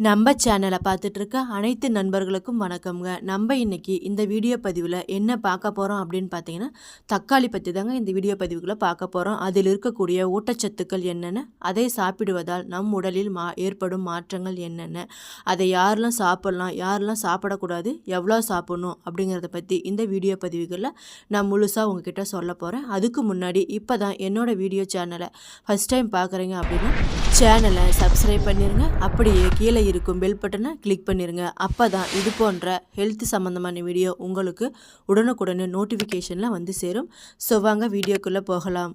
நம்ம சேனலை பார்த்துட்டு இருக்க அனைத்து நண்பர்களுக்கும் வணக்கம்ங்க. நம்ம இன்னைக்கு இந்த வீடியோ பதிவில் என்ன பார்க்க போகிறோம் அப்படின்னு பார்த்தீங்கன்னா தக்காளி பற்றி தாங்க இந்த வீடியோ பதிவுகளை பார்க்க போகிறோம் அதில் இருக்கக்கூடிய ஊட்டச்சத்துக்கள் என்னென்ன அதை சாப்பிடுவதால் நம் உடலில் மா ஏற்படும் மாற்றங்கள் என்னென்ன அதை யாரெல்லாம் சாப்பிட்லாம் யாரெல்லாம் சாப்பிடக்கூடாது எவ்வளோ சாப்பிட்ணும் அப்படிங்கிறத பற்றி இந்த வீடியோ பதிவுகளில் நான் முழுசாக உங்ககிட்ட சொல்ல போகிறேன் அதுக்கு முன்னாடி இப்போ தான் என்னோடய வீடியோ சேனலை ஃபஸ்ட் டைம் பார்க்குறீங்க அப்படின்னா சேனலை சப்ஸ்கிரைப் பண்ணிடுங்க அப்படியே கீழே இருக்கும் பெல் பட்டனை கிளிக் பண்ணிடுங்க அப்போ தான் இது போன்ற ஹெல்த் சம்மந்தமான வீடியோ உங்களுக்கு உடனுக்குடனே நோட்டிஃபிகேஷனில் வந்து சேரும். ஸோ வாங்க வீடியோக்குள்ளே போகலாம்.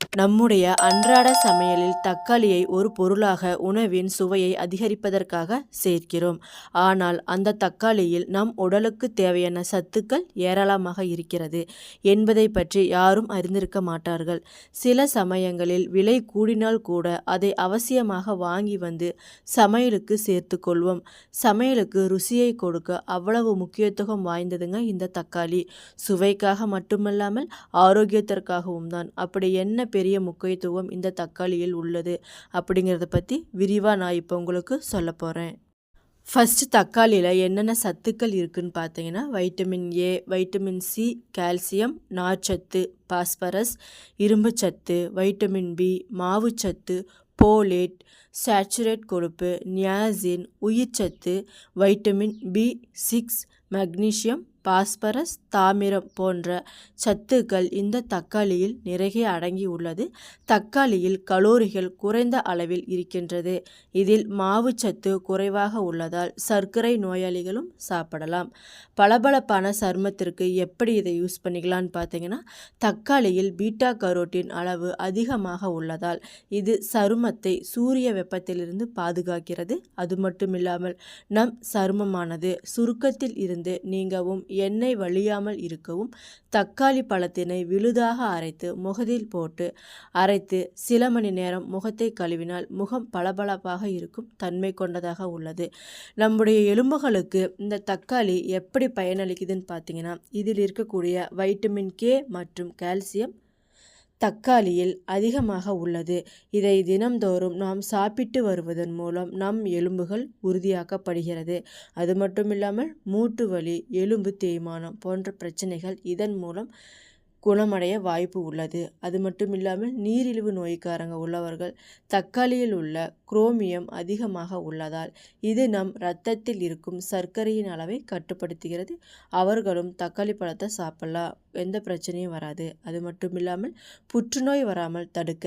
நம்முடைய அன்றாட சமையலில் தக்காளியை ஒரு பொருளாக உணவின் சுவையை அதிகரிப்பதற்காக சேர்க்கிறோம். ஆனால் அந்த தக்காளியில் நம் உடலுக்கு தேவையான சத்துக்கள் ஏராளமாக இருக்கிறது. என்பதை பற்றி யாரும் அறிந்திருக்க மாட்டார்கள். சில சமயங்களில் விலை கூடினால் கூட அதை அவசியமாக வாங்கி வந்து சமையலுக்கு சேர்த்து கொள்வோம். சமையலுக்கு ருசியை கொடுக்க அவ்வளவு முக்கியத்துவம் வாய்ந்ததுங்க இந்த தக்காளி. சுவைக்காக மட்டுமல்லாமல் ஆரோக்கியத்திற்காகவும் தான். அப்படி என்ன பெரிய முக்கியத்துவம் இந்த தக்காளியில் உள்ளது அப்படிங்கிறத பற்றி விரிவாக நான் இப்போ உங்களுக்கு சொல்ல போகிறேன் ஃபஸ்ட்டு தக்காளியில் என்னென்ன சத்துக்கள் இருக்குதுன்னு பார்த்தீங்கன்னா vitamin A vitamin C calcium நார்ச்சத்து பாஸ்பரஸ் இரும்புச்சத்து வைட்டமின் பி மாவுச்சத்து போலேட் சேச்சுரேட் கொழுப்பு niacin உயிர்ச்சத்து vitamin B six magnesium phosphorus தாமிரம் போன்ற சத்துக்கள் இந்த தக்காளியில் நிறைய அடங்கி உள்ளது. தக்காளியில் கலோரிகள் குறைந்த அளவில் இருக்கின்றது. இதில் மாவு சத்து குறைவாக உள்ளதால் சர்க்கரை நோயாளிகளும் சாப்பிடலாம். பளபளப்பான சருமத்திற்கு எப்படி இதை யூஸ் பண்ணிக்கலான்னு பார்த்தீங்கன்னா தக்காளியில் பீட்டா கரோட்டின் அளவு அதிகமாக உள்ளதால் இது சருமத்தை சூரிய வெப்பத்திலிருந்து பாதுகாக்கிறது. அது மட்டுமில்லாமல் நம் சருமமானது சுருக்கத்தில் இருந்து நீங்கவும் எண்ணெய் வழியாமல் இருக்கவும் தக்காளி பழத்தினை விழுதாக அரைத்து முகத்தில் போட்டு அரைத்து சில மணி நேரம் முகத்தை கழுவினால் முகம் பளபளப்பாக இருக்கும் தன்மை கொண்டதாக உள்ளது. நம்முடைய எலும்புகளுக்கு இந்த தக்காளி எப்படி பயனளிக்குதுன்னு பார்த்தீங்கன்னா இதில் இருக்கக்கூடிய வைட்டமின் கே மற்றும் கால்சியம் தக்காளியில் அதிகமாக உள்ளது. இதை தினம்தோறும் நாம் சாப்பிட்டு வருவதன் மூலம் நம் எலும்புகள் உறுதியாக்கப்படுகிறது. அது மட்டுமில்லாமல் மூட்டு வலி எலும்பு தேய்மானம் போன்ற பிரச்சனைகள் இதன் மூலம் குணமடைய வாய்ப்பு உள்ளது. அது மட்டும் இல்லாமல் நீரிழிவு நோய்க்காரங்க உள்ளவர்கள் தக்காளியில் உள்ள குரோமியம் அதிகமாக உள்ளதால் இது நம் இரத்தத்தில் இருக்கும் சர்க்கரையின் அளவை கட்டுப்படுத்துகிறது. அவர்களும் தக்காளி பழத்தை சாப்பிடலாம். எந்த பிரச்சனையும் வராது. அது மட்டும் இல்லாமல் புற்றுநோய் வராமல் தடுக்க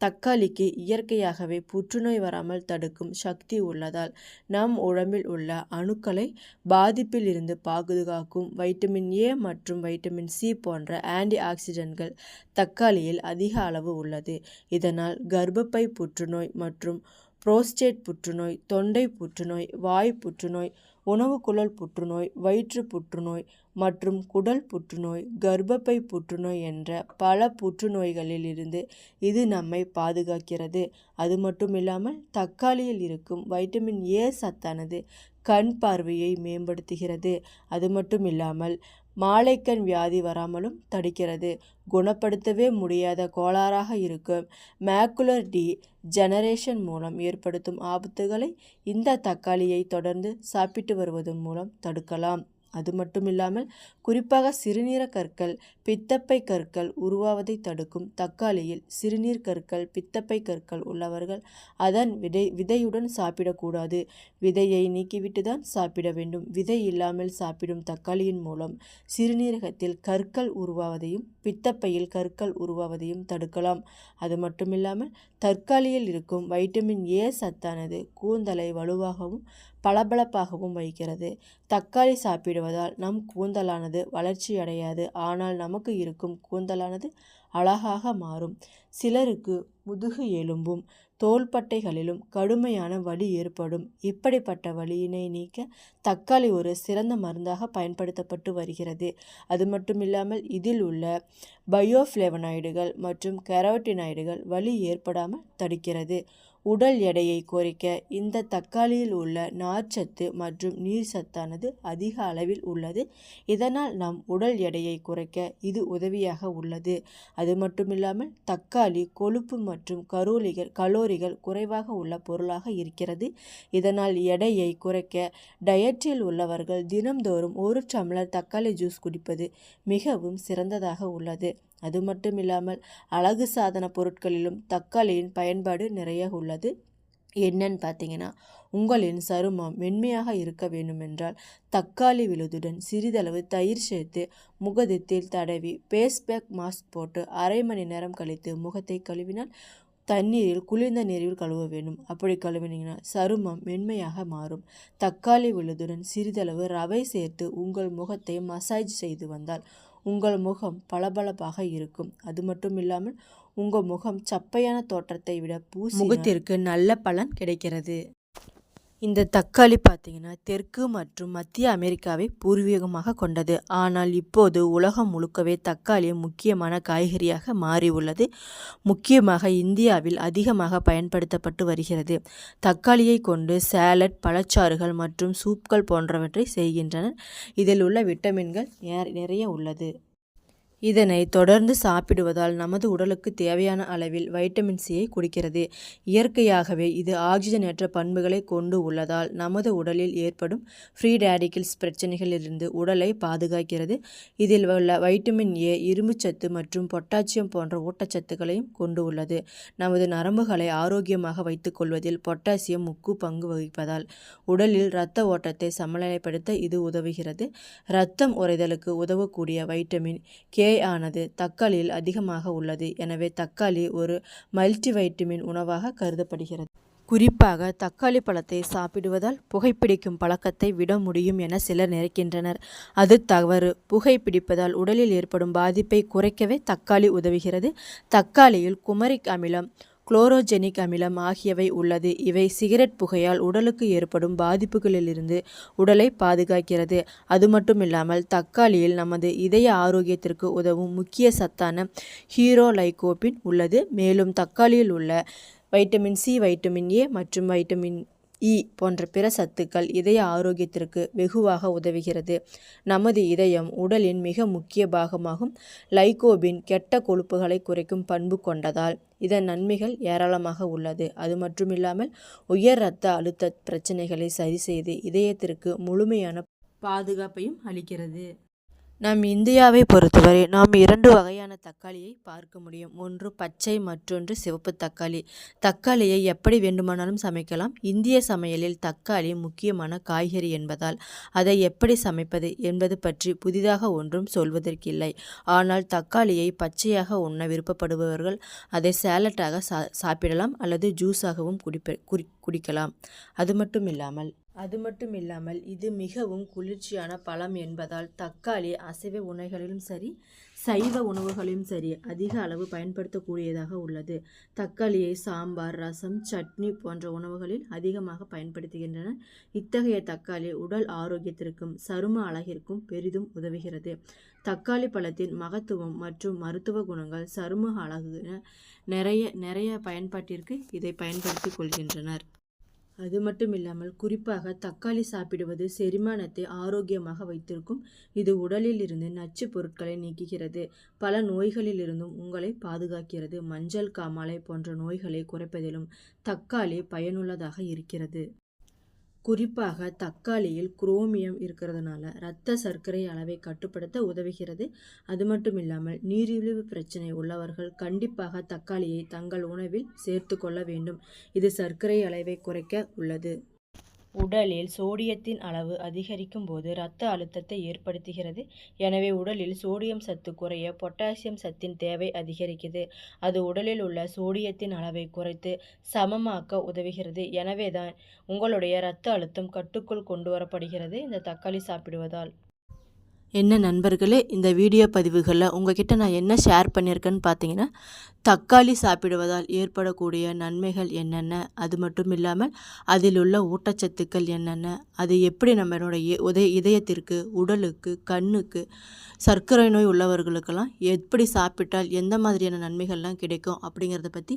தக்காளிக்கு இயற்கையாகவே புற்றுநோய் வராமல் தடுக்கும் சக்தி உள்ளதால் நம் உடம்பில் உள்ள அணுக்களை பாதிப்பில் இருந்து பாதுகாக்கும் வைட்டமின் ஏ மற்றும் வைட்டமின் சி போன்ற ஆன்டி ஆக்சிடென்ட்கள் தக்காளியில் அதிக அளவு உள்ளது. இதனால் கர்ப்பப்பை புற்றுநோய் மற்றும் புரோஸ்டேட் புற்றுநோய் தொண்டை புற்றுநோய் வாய் புற்றுநோய் உணவு குழல் புற்றுநோய் வயிற்று புற்றுநோய் மற்றும் குடல் புற்றுநோய் கர்ப்பப்பை புற்றுநோய் என்ற பல புற்றுநோய்களில் இருந்து இது நம்மை பாதுகாக்கிறது. அது மட்டும் இல்லாமல் தக்காளியில் இருக்கும் வைட்டமின் ஏ சத்தானது கண் பார்வையை மேம்படுத்துகிறது. அது மட்டும் இல்லாமல் மாலைக்கண் வியாதி வராமலும் தடுக்கிறது. குணப்படுத்தவே முடியாத கோளாறாக இருக்கும். மேக்குலர் டி ஜெனரேஷன் மூலம் ஏற்படுத்தும் ஆபத்துகளை இந்த தக்காளியை தொடர்ந்து சாப்பிட்டு வருவதன் மூலம் தடுக்கலாம். அது மட்டும் இல்லாமல் குறிப்பாக சிறுநீரக கற்கள் பித்தப்பை கற்கள் உருவாவதை தடுக்கும் தக்காளியில் சிறுநீர் கற்கள் பித்தப்பை கற்கள் உள்ளவர்கள் அதன் விதை விதையுடன் சாப்பிடக்கூடாது. விதையை நீக்கிவிட்டு தான் சாப்பிட வேண்டும். விதை இல்லாமல் சாப்பிடும் தக்காளியின் மூலம் சிறுநீரகத்தில் கற்கள் உருவாவதையும் பித்தப்பையில் கற்கள் உருவாவதையும் தடுக்கலாம். அது மட்டுமில்லாமல் தற்காலியில் இருக்கும் வைட்டமின் ஏ சத்தானது கூந்தலை வலுவாகவும் பளபளப்பாகவும் வைக்கிறது தக்காளி சாப்பிடுவதால் நம் கூந்தலானது வளர்ச்சியடையாது. ஆனால் நமக்கு இருக்கும் கூந்தலானது அழகாக மாறும். சிலருக்கு முதுகு எலும்பும் தோள்பட்டைகளிலும் கடுமையான வலி ஏற்படும். இப்படிப்பட்ட வலியினை நீக்க தக்காளி ஒரு சிறந்த மருந்தாக பயன்படுத்தப்பட்டு வருகிறது. அது மட்டுமில்லாமல் இதில் உள்ள பயோஃப்ளேவனாய்டுகள் மற்றும் கெரோட்டினாய்டுகள் வலி ஏற்படாமல் தடுக்கிறது. உடல் எடையை குறைக்க இந்த தக்காளியில் உள்ள நார்ச்சத்து மற்றும் நீர் சத்தானது அதிக அளவில் உள்ளது. இதனால் நம் உடல் எடையை குறைக்க இது உதவியாக உள்ளது. அது மட்டுமில்லாமல் தக்காளி கொழுப்பு மற்றும் கரோலிகள் கலோரிகள் குறைவாக உள்ள பொருளாக இருக்கிறது. இதனால் எடையை குறைக்க டயட்டில் உள்ளவர்கள் தினம்தோறும் ஒரு டம்ளர் தக்காளி ஜூஸ் குடிப்பது மிகவும் சிறந்ததாக உள்ளது. அது மட்டும் இல்லாமல் அழகு சாதன பொருட்களிலும் தக்காளியின் பயன்பாடு நிறைய உள்ளது. என்னன்னு பார்த்தீங்கன்னா உங்களின் சருமம் மென்மையாக இருக்க வேண்டுமென்றால் தக்காளி விழுதுடன் சிறிதளவு தயிர் சேர்த்து முகத்தில் தடவி பேஸ் பேக் மாஸ்க் போட்டு அரை மணி நேரம் கழித்து முகத்தை கழுவினால் தண்ணீரில் குளிர்ந்த நீரில் கழுவ வேண்டும். அப்படி கழுவினீங்கன்னா சருமம் மென்மையாக மாறும். தக்காளி விழுதுடன் சிறிதளவு ரவை சேர்த்து உங்கள் முகத்தை மசாஜ் செய்து வந்தால் உங்கள் முகம் பளபளப்பாக இருக்கும். அது மட்டும் இல்லாமல் உங்கள் முகம் சப்பையான தோற்றத்தை விட பூசி முகத்திற்கு நல்ல பலன் கிடைக்கிறது. இந்த தக்காளி பார்த்தீங்கன்னா தெற்கு மற்றும் மத்திய அமெரிக்காவை பூர்வீகமாக கொண்டது. ஆனால் இப்போது உலகம் முழுக்கவே தக்காளி முக்கியமான காய்கறியாக மாறி உள்ளது. முக்கியமாக இந்தியாவில் அதிகமாக பயன்படுத்தப்பட்டு வருகிறது. தக்காளியை கொண்டு சேலட் பழச்சாறுகள் மற்றும் சூப்கள் போன்றவற்றை செய்கின்றனர். இதில் உள்ள விட்டமின்கள் நிறைய உள்ளது. இதனை தொடர்ந்து சாப்பிடுவதால் நமது உடலுக்கு தேவையான அளவில் வைட்டமின் சியை குடிக்கிறது. இயற்கையாகவே இது ஆக்சிஜனேற்ற பண்புகளை கொண்டு உள்ளதால் நமது உடலில் ஏற்படும் ஃப்ரீ ரேடிக்கல்ஸ் பிரச்சனைகளிலிருந்து உடலை பாதுகாக்கிறது. இதில் உள்ள வைட்டமின் ஏ இரும்புச்சத்து மற்றும் பொட்டாசியம் போன்ற ஊட்டச்சத்துக்களையும் கொண்டு உள்ளது. நமது நரம்புகளை ஆரோக்கியமாக வைத்துக்கொள்வதில் பொட்டாசியம் முக்கு பங்கு வகிப்பதால் உடலில் இரத்த ஓட்டத்தை சமநிலைப்படுத்த இது உதவுகிறது. இரத்தம் உறைதலுக்கு உதவக்கூடிய வைட்டமின் கே ஏ ஆனது தக்காளியில் அதிகமாக உள்ளது. எனவே தக்காளி ஒரு மல்டிவைட்டமின் உணவாக கருதப்படுகிறது. குறிப்பாக தக்காளி பழத்தை சாப்பிடுவதால் புகைப்பிடிக்கும் பழக்கத்தை விட முடியும் என சிலர் நினைக்கின்றனர். அது தவறு. புகைப்பிடிப்பதால் உடலில் ஏற்படும் பாதிப்பை குறைக்கவே தக்காளி உதவுகிறது. தக்காளியில் குமரிக் அமிலம் குளோரோஜெனிக் அமிலம் ஆகியவை உள்ளது. இவை சிகரெட் புகையால் உடலுக்கு ஏற்படும் பாதிப்புகளிலிருந்து உடலை பாதுகாக்கிறது. அது மட்டுமில்லாமல் தக்காளியில் நமது இதய ஆரோக்கியத்திற்கு உதவும் முக்கிய சத்தான ஹீரோலைகோபின் உள்ளது. மேலும் தக்காளியில் உள்ள வைட்டமின் சி வைட்டமின் ஏ மற்றும் வைட்டமின் இ போன்ற பிற சத்துக்கள் இதய ஆரோக்கியத்திற்கு வெகுவாக உதவுகிறது. நமது இதயம் உடலின் மிக முக்கிய பாகமாகும். லைகோபின் கெட்ட கொழுப்புகளை குறைக்கும் பண்பு கொண்டதால் இதன் நன்மைகள் ஏராளமாக உள்ளது. அது மட்டுமில்லாமல் உயர் இரத்த அழுத்த பிரச்சனைகளை சரி செய்து இதயத்திற்கு முழுமையான பாதுகாப்பையும் அளிக்கிறது. நம் இந்தியாவை பொறுத்தவரை நாம் இரண்டு வகையான தக்காளியை பார்க்க முடியும். ஒன்று பச்சை மற்றொன்று சிவப்பு தக்காளி. தக்காளியை எப்படி வேண்டுமானாலும் சமைக்கலாம். இந்திய சமையலில் தக்காளி முக்கியமான காய்கறி என்பதால் அதை எப்படி சமைப்பது என்பது பற்றி புதிதாக ஒன்றும் சொல்வதற்கில்லை. ஆனால் தக்காளியை பச்சையாக உண்ண விருப்பப்படுபவர்கள் அதை சேலட்டாக சா சாப்பிடலாம் அல்லது ஜூஸாகவும் குடிப்ப குடி குடிக்கலாம். அது மட்டும் இல்லாமல் அது மட்டும் இல்லாமல் இது மிகவும் குளிர்ச்சியான பழம் என்பதால் தக்காளி அசைவ உணவுகளிலும் சரி சைவ உணவுகளிலும் சரி அதிக அளவு பயன்படுத்தக்கூடியதாக உள்ளது. தக்காளியை சாம்பார் ரசம் சட்னி போன்ற உணவுகளில் அதிகமாக பயன்படுத்துகின்றனர் இத்தகைய தக்காளி உடல் ஆரோக்கியத்திற்கும் சரும அழகிற்கும் பெரிதும் உதவுகிறது. தக்காளி பழத்தின் மகத்துவம் மற்றும் மருத்துவ குணங்கள் சரும அழகு நிறைய நிறைய பயன்பாட்டிற்கு இதை பயன்படுத்தி கொள்கின்றனர். அது மட்டும் இல்லாமல் குறிப்பாக தக்காளி சாப்பிடுவது செரிமானத்தை ஆரோக்கியமாக வைத்திருக்கும். இது உடலில் இருந்து நச்சு பொருட்களை நீக்குகிறது. பல நோய்களிலிருந்தும் உங்களை பாதுகாக்கிறது. மஞ்சள் காமாலை போன்ற நோய்களை குறைப்பதிலும் தக்காளி பயனுள்ளதாக இருக்கிறது. குறிப்பாக தக்காளியில் குரோமியம் இருக்கிறதுனால இரத்த சர்க்கரை அளவை கட்டுப்படுத்த உதவுகிறது. அது மட்டும் இல்லாமல் நீரிழிவு பிரச்சனை உள்ளவர்கள் கண்டிப்பாக தக்காளியை தங்கள் உணவில் சேர்த்து கொள்ள வேண்டும். இது சர்க்கரை அளவை குறைக்க உள்ளது. உடலில் சோடியத்தின் அளவு அதிகரிக்கும் போது இரத்த அழுத்தத்தை ஏற்படுத்துகிறது. எனவே உடலில் சோடியம் சத்து குறைய பொட்டாசியம் சத்தின் தேவை அதிகரிக்கிறது அது உடலில் உள்ள சோடியத்தின் அளவை குறைத்து சமமாக்க உதவுகிறது. எனவே தான் உங்களுடைய இரத்த அழுத்தம் கட்டுக்குள் கொண்டு வரப்படுகிறது. இந்த தக்காளி சாப்பிடுவதால். என்ன நண்பர்களே இந்த வீடியோ பதிவுகளில் உங்ககிட்ட நான் என்ன ஷேர் பண்ணியிருக்கேன்னு பார்த்தீங்கன்னா தக்காளி சாப்பிடுவதால் ஏற்படக்கூடிய நன்மைகள் என்னென்ன? அது மட்டும் இல்லாமல் அதில் உள்ள ஊட்டச்சத்துக்கள் என்னென்ன? அது எப்படி நம்மளுடைய உதய இதயத்திற்கு உடலுக்கு கண்ணுக்கு சர்க்கரை நோய் உள்ளவர்களுக்கெல்லாம் எப்படி சாப்பிட்டால் எந்த மாதிரியான நன்மைகள்லாம் கிடைக்கும் அப்படிங்கிறத பற்றி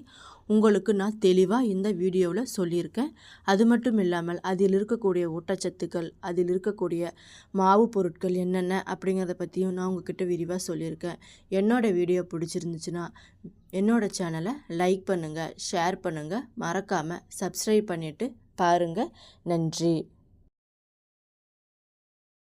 உங்களுக்கு நான் தெளிவாக இந்த வீடியோவில் சொல்லியிருக்கேன். அது மட்டும் இல்லாமல் அதில் இருக்கக்கூடிய ஊட்டச்சத்துக்கள் அதில் இருக்கக்கூடிய மாவு பொருட்கள் என்னென்ன அப்படிங்கிறத பற்றியும் நான் உங்ககிட்ட விரிவாக சொல்லியிருக்கேன். என்னோடய வீடியோ பிடிச்சிருந்துச்சுன்னா என்னோடய சேனலை லைக் பண்ணுங்கள் ஷேர் பண்ணுங்கள் மறக்காமல் சப்ஸ்கிரைப் பண்ணிவிட்டு பாருங்கள் நன்றி.